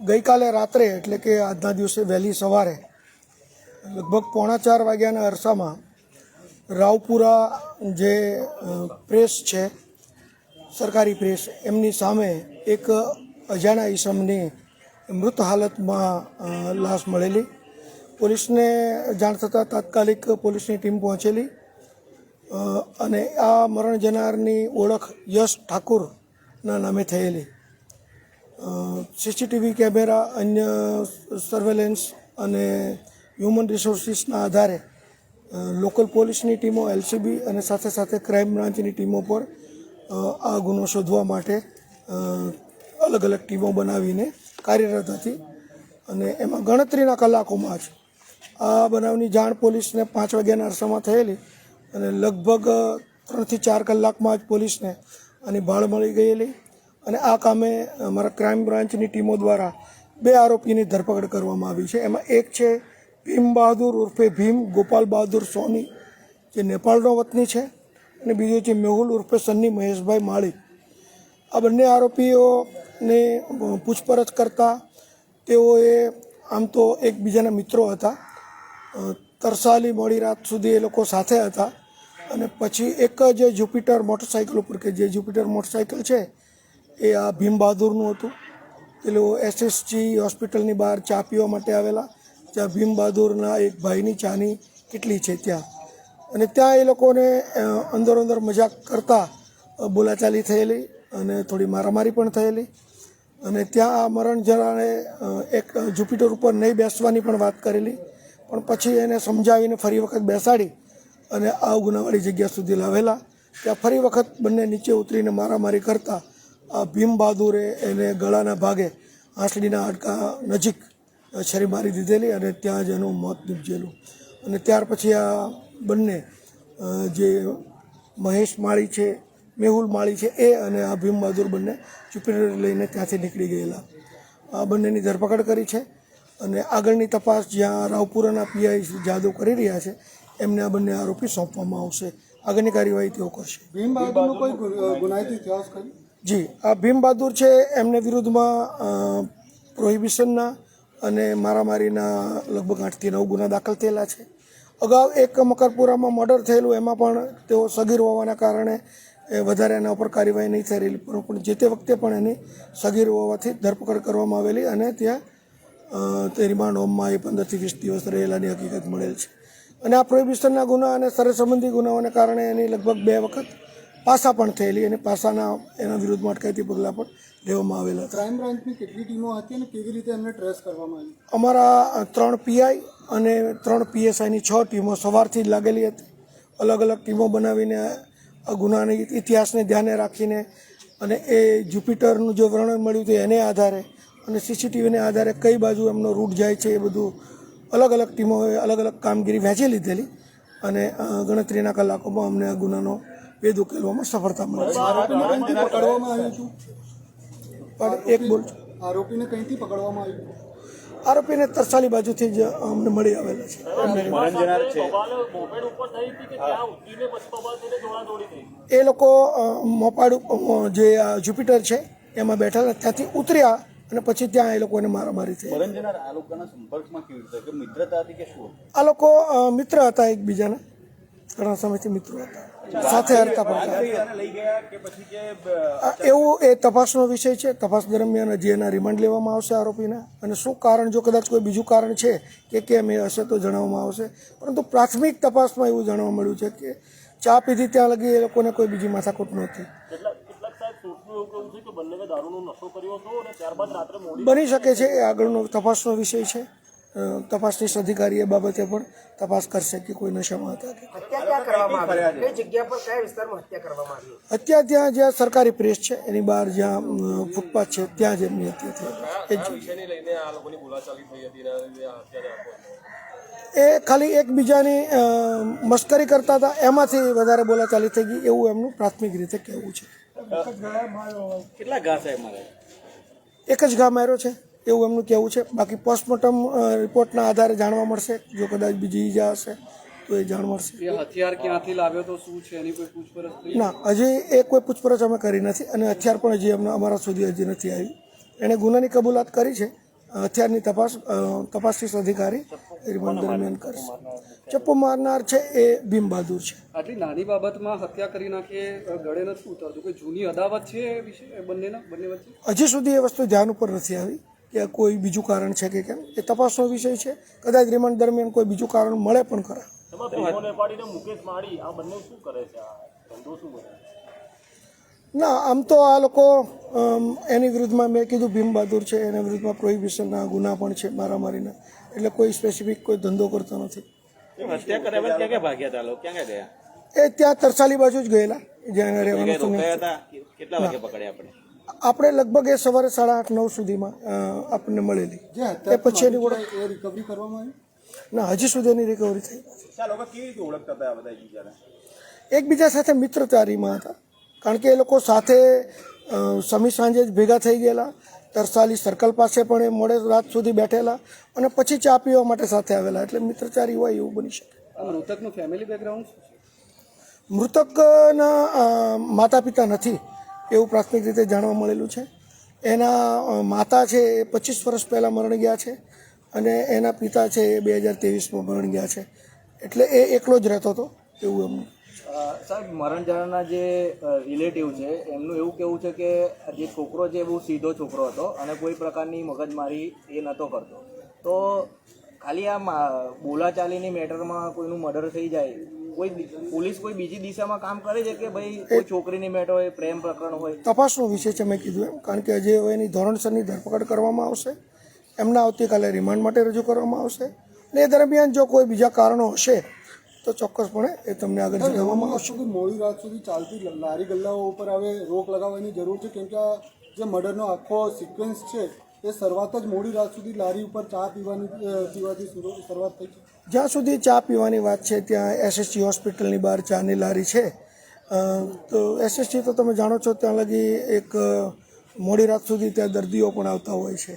ગઈકાલે રાત્રે, એટલે કે આજના દિવસે વહેલી સવારે, લગભગ પોણા ચાર વાગ્યાના અરસામાં રાવપુરા જે પ્રેસ છે, સરકારી પ્રેસ, એમની સામે એક અજાણા ઈસમની મૃત હાલતમાં લાશ મળેલી. પોલીસને જાણ થતાં તાત્કાલિક પોલીસની ટીમ પહોંચેલી. અને આ મરણ જનારની ઓળખ યશ ઠાકુરના નામે થયેલી. સીસીટીવી કેમેરા, અન્ય સર્વેલન્સ અને હ્યુમન રિસોર્સિસના આધારે લોકલ પોલીસની ટીમો એલસીબી અને સાથે સાથે ક્રાઇમ બ્રાન્ચની ટીમો પર આ ગુનો શોધવા માટે અલગ અલગ ટીમો બનાવીને કાર્યરત હતી. અને એમાં ગણતરીના કલાકોમાં જ આ બનાવની જાણ પોલીસને પાંચ વાગ્યાના અરસામાં થયેલી અને લગભગ ત્રણથી ચાર કલાકમાં જ પોલીસને આની ભાળ મળી ગયેલી. અને આ કામે અમારા ક્રાઇમ બ્રાન્ચની ટીમો દ્વારા બે આરોપીની ધરપકડ કરવામાં આવી છે. એમાં એક છે ભીમ બહાદુર ઉર્ફે ભીમ ગોપાલ બહાદુર સોની, જે નેપાળનો વતની છે, અને બીજો છે મેહુલ ઉર્ફે સન્ની મહેશભાઈ માળી. આ બંને આરોપીઓને પૂછપરછ કરતા તેઓએ આમ તો એકબીજાના મિત્રો હતા. તરસાલી મોડી રાત સુધી એ લોકો સાથે હતા. અને પછી એક જ જુપિટર મોટરસાઇકલ ઉપર કે જે જુપિટર મોટરસાઇકલ છે એ આ ભીમ બહાદુરનું હતું. એ લોકો એસએસજી હોસ્પિટલની બહાર ચા પીવા માટે આવેલા. જ્યાં ભીમ બહાદુરના એક ભાઈની ચાની કેટલી છે ત્યાં. અને ત્યાં એ લોકોને અંદર અંદર મજાક કરતા બોલાચાલી થયેલી અને થોડી મારામારી પણ થયેલી. અને ત્યાં આ મરણ જણાને એક જુપિટર ઉપર નહીં બેસવાની પણ વાત કરેલી. પણ પછી એને સમજાવીને ફરી વખત બેસાડી અને આ ગુનાવાળી જગ્યા સુધી લાવેલા. ત્યાં ફરી વખત બંને નીચે ઉતરીને મારામારી કરતા. ભીમ બહાદુરે એને ગળાના ભાગે આંસળીના હાડકા નજીક છરી મારી દીધેલી અને ત્યાં જ એનું મોત નીપજેલું. અને ત્યાર પછી આ બંને જે મહેશ માળી છે, મેહુલ માળી છે, એ અને આ ભીમ બહાદુર બંને જુપિટર લઈને ત્યાંથી નીકળી ગયેલા. આ બંનેની ધરપકડ કરી છે અને આગળની તપાસ જ્યાં રાવપુરાના પીઆઈ શ્રી જાદવ કરી રહ્યા છે, એમને આ બંને આરોપી સોંપવામાં આવશે. આગળની કાર્યવાહી તેઓ કરશે. ભીમ બહાદુરનો કોઈ ગુનાહિત ઇતિહાસ ખરી? જી, આ ભીમ બહાદુર છે, એમને વિરુદ્ધમાં પ્રોહિબિશનના અને મારામારીના લગભગ આઠથી નવ ગુના દાખલ થયેલા છે. અગાઉ એક મકરપુરામાં મર્ડર થયેલું, એમાં પણ તેઓ સગીર હોવાના કારણે વધારે એના ઉપર કાર્યવાહી નહીં થઈ રહેલી પણ જે તે વખતે પણ એની સગીર હોવાથી ધરપકડ કરવામાં આવેલી અને ત્યાં તે રિમાન્ડ હોમમાં એ પંદરથી વીસ દિવસ રહેલાની હકીકત મળેલ છે. અને આ પ્રોહિબિશનના ગુના અને સરસ સંબંધી ગુનાઓને કારણે એની લગભગ બે વખત પાસા પણ થયેલી અને પાસાના એના વિરુદ્ધમાં અટકાયતી પગલાં પણ લેવામાં આવેલા ક્રાઇમ બ્રાન્ચની કેટલી ટીમો હતી અને કેવી રીતે એમને ટ્રેસ કરવામાં આવી અમારા ત્રણ પીઆઈ અને ત્રણ પીએસઆઈની છ ટીમો સવારથી જ લાગેલી હતી. અલગ અલગ ટીમો બનાવીને આ ગુનાની ઇતિહાસને ધ્યાને રાખીને અને એ જુપિટરનું જે વર્ણન મળ્યું હતું એને આધારે અને સીસીટીવીને આધારે કઈ બાજુ એમનો રૂટ જાય છે એ બધું અલગ અલગ ટીમોએ અલગ અલગ કામગીરી વહેંચી લીધેલી અને ગણતરીના કલાકોમાં અમને આ ગુનાનો ભેદ ઉકેલવામાં સફળતા મળે. છે આરોપીને કંઈથી પકડવામાં આવ્યું છું પણ એક બોલ. આરોપીને કંઈથી પકડવામાં આવ્યું? આરોપીને તરસાલી બાજુથી જ અમને મળી આવેલા છે. એ લોકો મોપાડ જે આ જુપિટર છે એમાં બેઠેલા ત્યાંથી ઉતર્યા અને પછી ત્યાં એ લોકોને મારામારી થઈ. આ લોકોના સંપર્કમાં કેવી રીતે? કે મિત્રતા હતી કે શું? આ લોકો મિત્ર હતા એકબીજાના. ઘણા સમયથી મિત્રો હતા. સાથે હરતા પડતા હતા લઈ ગયા કે પછી કે આ એવું એ તપાસનો વિષય છે. તપાસ દરમિયાન હજી એના રિમાન્ડ લેવામાં આવશે આરોપીના. અને શું કારણ? જો કદાચ કોઈ બીજું કારણ છે કે કેમ એ હશે તો જણાવવામાં આવશે. પરંતુ પ્રાથમિક તપાસમાં એવું જાણવા મળ્યું છે કે ચા પીધી ત્યાં લગી એ લોકોને કોઈ બીજી માથાકૂટ નહોતી. બની શકે છે એ આગળનો તપાસનો વિષય છે. તપાસનીશ અધિકારી એ બાબતે પણ તપાસ કરશે કે કોઈ નશામાં હતા કે હત્યા ક્યાં કરવામાં આવી? કઈ જગ્યા પર કયા વિસ્તારમાં હત્યા કરવામાં આવી? અત્યારે ત્યાં જ્યાં સરકારી પ્રેસ છે એની બહાર જ્યાં ફૂટપાથ છે ત્યાં જ એમની હત્યા થઈ. એ ખાલી એકબીજાની મશ્કરી કરતા હતા એમાંથી વધારે બોલાચાલી થઈ ગઈ એવું એમનું પ્રાથમિક રીતે કહેવું છે. કેટલા ઘા સાહેબ એક જ ઘા માર્યો છે. એવું એમનું કહેવું છે. બાકી પોસ્ટમોર્ટમ રિપોર્ટના આધારે જાણવા મળશે. જો કદાચ બીજી ઈજા હશે તો એ જાણ મળશે. હથિયાર ક્યાંથી લાવ્યો તો શું છે? એની કોઈ પૂછપરછ ના હજી એ કોઈ પૂછપરછ અમે કરી નથી અને હથિયાર પણ હજી અમને અમારા સુધી હજી નથી આવી. એણે ગુનાની કબૂલાત કરી છે. હથિયારની તપાસ તપાસીસ અધિકારી રિમાન્ડ દરમિયાન કરશે. ચપ્પો મારનાર છે? એ ભીમ બહાદુર છે. આટલી નાની બાબતમાં હત્યા કરી નાખે ગળે નથી ઉતરતું. કોઈ જૂની અદાવત છે બંનેના બંને વચ્ચે? હજી સુધી એ વસ્તુ ધ્યાન ઉપર નથી આવી. કે કોઈ બીજું કારણ છે કે કેમ? એ તપાસનો વિષય છે. કદાચ રિમાન્ડ દરમિયાન કોઈ બીજું કારણ મળે પણ ખરા. એમાં ભીમોને પાડીને મુકેશ માળી આ બંને શું કરે છે? આ ધંધો શું કરે ના આમ તો આ લોકો એની વિરુદ્ધમાં મેં કીધું ભીમ બહાદુર છે એના વિરુદ્ધમાં પ્રોહિબિશનના ગુના પણ છે મારામારીના. એટલે કોઈ સ્પેસિફિક કોઈ ધંધો કરતો નથી. એ ત્યાં તરસાલી બાજુ જ ગયેલા જ્યાં રહેવાનું કેટલા વાગે પકડ્યા આપણે? આપણે લગભગ એ સવારે સાડા આઠ નવ સુધીમાં આપણને મળેલી. જે એ પછી એની ઓળખ એ રિકવરી કરવામાં આવી? ના હજી સુધી એની રિકવરી થઈ નથી. ચાલો હવે કેવી ઓળખતા હતા બધા એકબીજા સાથે મિત્રતારીમાં હતા. કારણ કે એ લોકો સાથે સમી સાંજે જ ભેગા થઈ ગયેલા. તરસાલી સર્કલ પાસે પણ એ મોડે રાત સુધી બેઠેલા અને પછી ચા પીવા માટે સાથે આવેલા. એટલે મિત્રચારી હોય એવું બની શકે. મૃતકનું ફેમિલી બેકગ્રાઉન્ડ મૃતકના માતા પિતા નથી. એવું પ્રાથમિક રીતે જાણવા મળેલું છે. એના માતા છે એ પચીસ વર્ષ પહેલાં મરણ ગયા છે અને એના પિતા છે એ બે હજાર ત્રેવીસમાં મરણ ગયા છે. એટલે એ એકલો જ રહેતો હતો એવું એમનું. સાહેબ, મરણ જાણના જે રિલેટિવ છે, એમનું એવું કેવું છે કે જે છોકરો છે બહુ સીધો છોકરો હતો અને કોઈ પ્રકારની મગજમારી એ નહોતો કરતો. તો ખાલી આ બોલાચાલીની મેટરમાં કોઈનું મર્ડર થઈ જાય કોઈ પોલીસ કોઈ બીજી દિશામાં કામ કરે છે કે ભાઈ કોઈ છોકરીની મેટ હોય પ્રેમ પ્રકરણ હોય? તપાસનો વિષય છે મેં કીધું એમ. કારણ કે જે હવે એની ધોરણસરની ધરપકડ કરવામાં આવશે. એમના આવતીકાલે રિમાન્ડ માટે રજૂ કરવામાં આવશે. અને એ દરમિયાન જો કોઈ બીજા કારણો હશે તો ચોક્કસપણે એ તમને આગળ જણાવવામાં આવશે સુધી મોડી રાત સુધી ચાલતી લારી ગલ્લાઓ ઉપર હવે રોક લગાવવાની જરૂર છે? કેમ કે આ જે મર્ડરનો આખો સિક્વન્સ છે એ શરૂઆત જ મોડી રાત સુધી લારી ઉપર ચા પીવાની પીવાથી શરૂ- શરૂઆત થઈ છે. જ્યાં સુધી ચા પીવાની વાત છે ત્યાં એસએસજી હોસ્પિટલની બહાર ચાની લારી છે. તો એસએસજી તો તમે જાણો છો ત્યાં લગી એક મોડી રાત સુધી ત્યાં દર્દીઓ પણ આવતા હોય છે.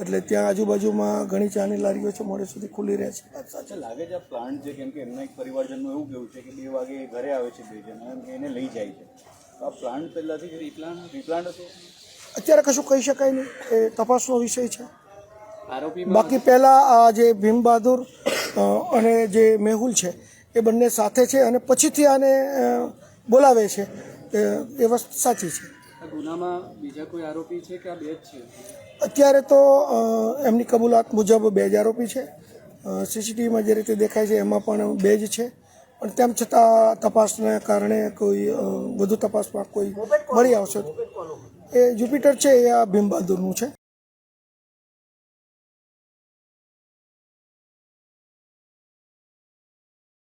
એટલે ત્યાં આજુબાજુમાં ઘણી ચાની લારીઓ છે મોડે સુધી ખુલ્લી રહે છે. સાચા લાગે છે પ્લાન્ટ છે કેમ કે એમના એક પરિવારજનનું એવું કેવું છે કે બે વાગે એ ઘરે આવે છે બે જણ એને લઈ જાય છે. તો આ પ્લાન્ટ પહેલાંથી રીપ્લાન્ટ રીપ્લાન્ટ હતો અત્યારે કશું કહી શકાય નહીં. એ તપાસનો વિષય છે. બાકી પહેલાં આ જે ભીમ બહાદુર અને જે મેહુલ છે એ બંને સાથે છે અને પછીથી આને બોલાવે છે. એ વસ્તુ સાચી છે. ગુનામાં બીજા કોઈ આરોપી છે કે આ બે જ છે? અત્યારે તો એમની કબૂલાત મુજબ બે જ આરોપી છે. સીસીટીવીમાં જે રીતે દેખાય છે એમાં પણ બે જ છે. પણ તેમ છતાં તપાસને કારણે કોઈ વધુ તપાસમાં કોઈ મળી આવશે. એ જ્યુપિટર છે એ આ ભીમ બહાદુરનું છે.